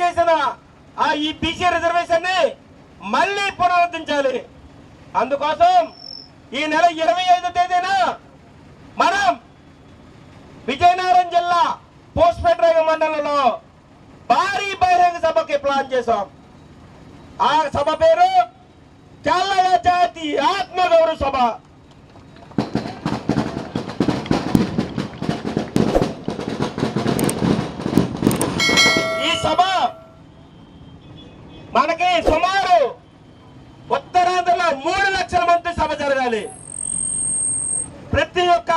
చేసిన ఆ ఈ బీసీ రిజర్వేషన్ని మళ్ళీ పునరుద్ధరించాలి. అందుకోసం ఈ నెల ఇరవై ఐదు తేదీన మనం విజయనగరం జిల్లా పోస్ట్పేట మండలంలో భారీ బహిరంగ సభకి ప్లాన్ చేశాం. ఆ సభ పేరు చల్లల జాతి ఆత్మగౌరవ సభ ఈ సభ మనకి సుమారు ఉత్తరాంధ్రలో మూడు లక్షల మంది సభ జరగాలి. ప్రతి ఒక్క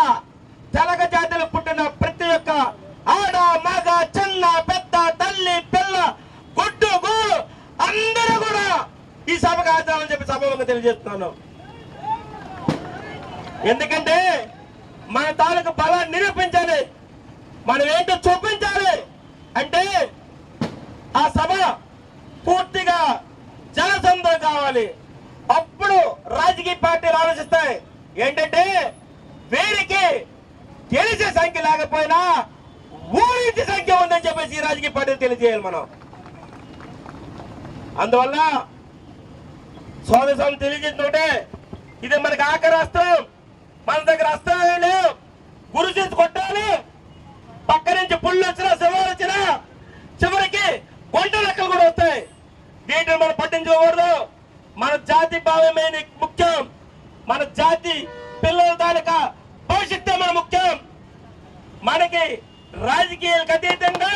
తెలగ జాతిలో పుట్టిన ప్రతి ఒక్క ఆడ మగ చిన్న పెద్ద తల్లి పిల్ల గుడ్డు గోడు అందరూ కూడా ఈ సభకు హాజరని చెప్పి సభకు తెలియజేస్తున్నాను. ఎందుకంటే మన తాలూకు బలాన్ని నిరూపించాలి. మనం ఏంటో చూపించాలి. అంటే ఆ సభ పూర్తిగా జనసందం అప్పుడు రాజకీయ పార్టీలు ఆలోచిస్తాయి. ఏంటంటే వీరికి గెలిచే సంఖ్య లేకపోయినా ఊరింటి సంఖ్య ఉందని చెప్పేసి రాజకీయ పార్టీలు తెలియజేయాలి మనం. అందువల్ల సోదరం తెలియజేస్తుంటే ఇది మనకి ఆఖరి అస్త్రం మన దగ్గర అస్త్రాలు లేవు. కొట్టాలి. పక్క నుంచి పుల్లు వచ్చినా శివాలు వచ్చినా చివరికి గొంట లెక్కలు కూడా వస్తాయి. వీటిని మనం పట్టించుకోకూడదు. జాతి భావమే ముఖ్యం. మన జాతి పిల్లల తాలూకా భవిష్యత్తు మన ముఖ్యం. మనకి రాజకీయాలకు అతీతంగా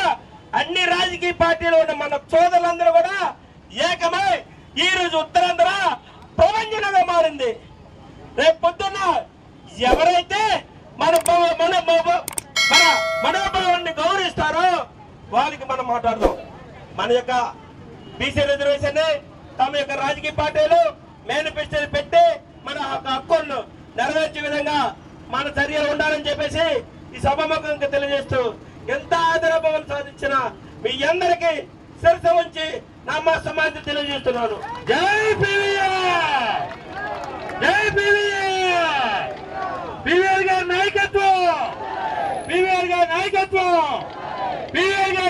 అన్ని రాజకీయ పార్టీలు ఉన్న మన సోదరులందరూ కూడా ఏకమై ఈ రోజు ఉత్తరాంధ్ర ప్రపంచంగా మారింది. రేపు పొద్దున్న ఎవరైతే మన మన మన మనోభావాన్ని గౌరవిస్తారో వారికి మనం మాట్లాడదాం. మన యొక్క బీసీ రిజర్వేషన్ తమ యొక్క రాజకీయ పార్టీలు మేనిఫెస్టో పెట్టి మన హక్కులను నెరవేర్చే విధంగా మన చర్యలు ఉండాలని చెప్పేసి ఈ సభాముఖంగా తెలియజేస్తూ ఎంత ఆదరభవన్ సాధించిన మీ అందరికీ శిరస ఉంచి నా సమాధి తెలియజేస్తున్నాను. జై పివిఆర్! జై పివిఆర్ గారి నాయకత్వం! పివిఆర్ గారి నాయకత్వం! పివిఆర్ గారి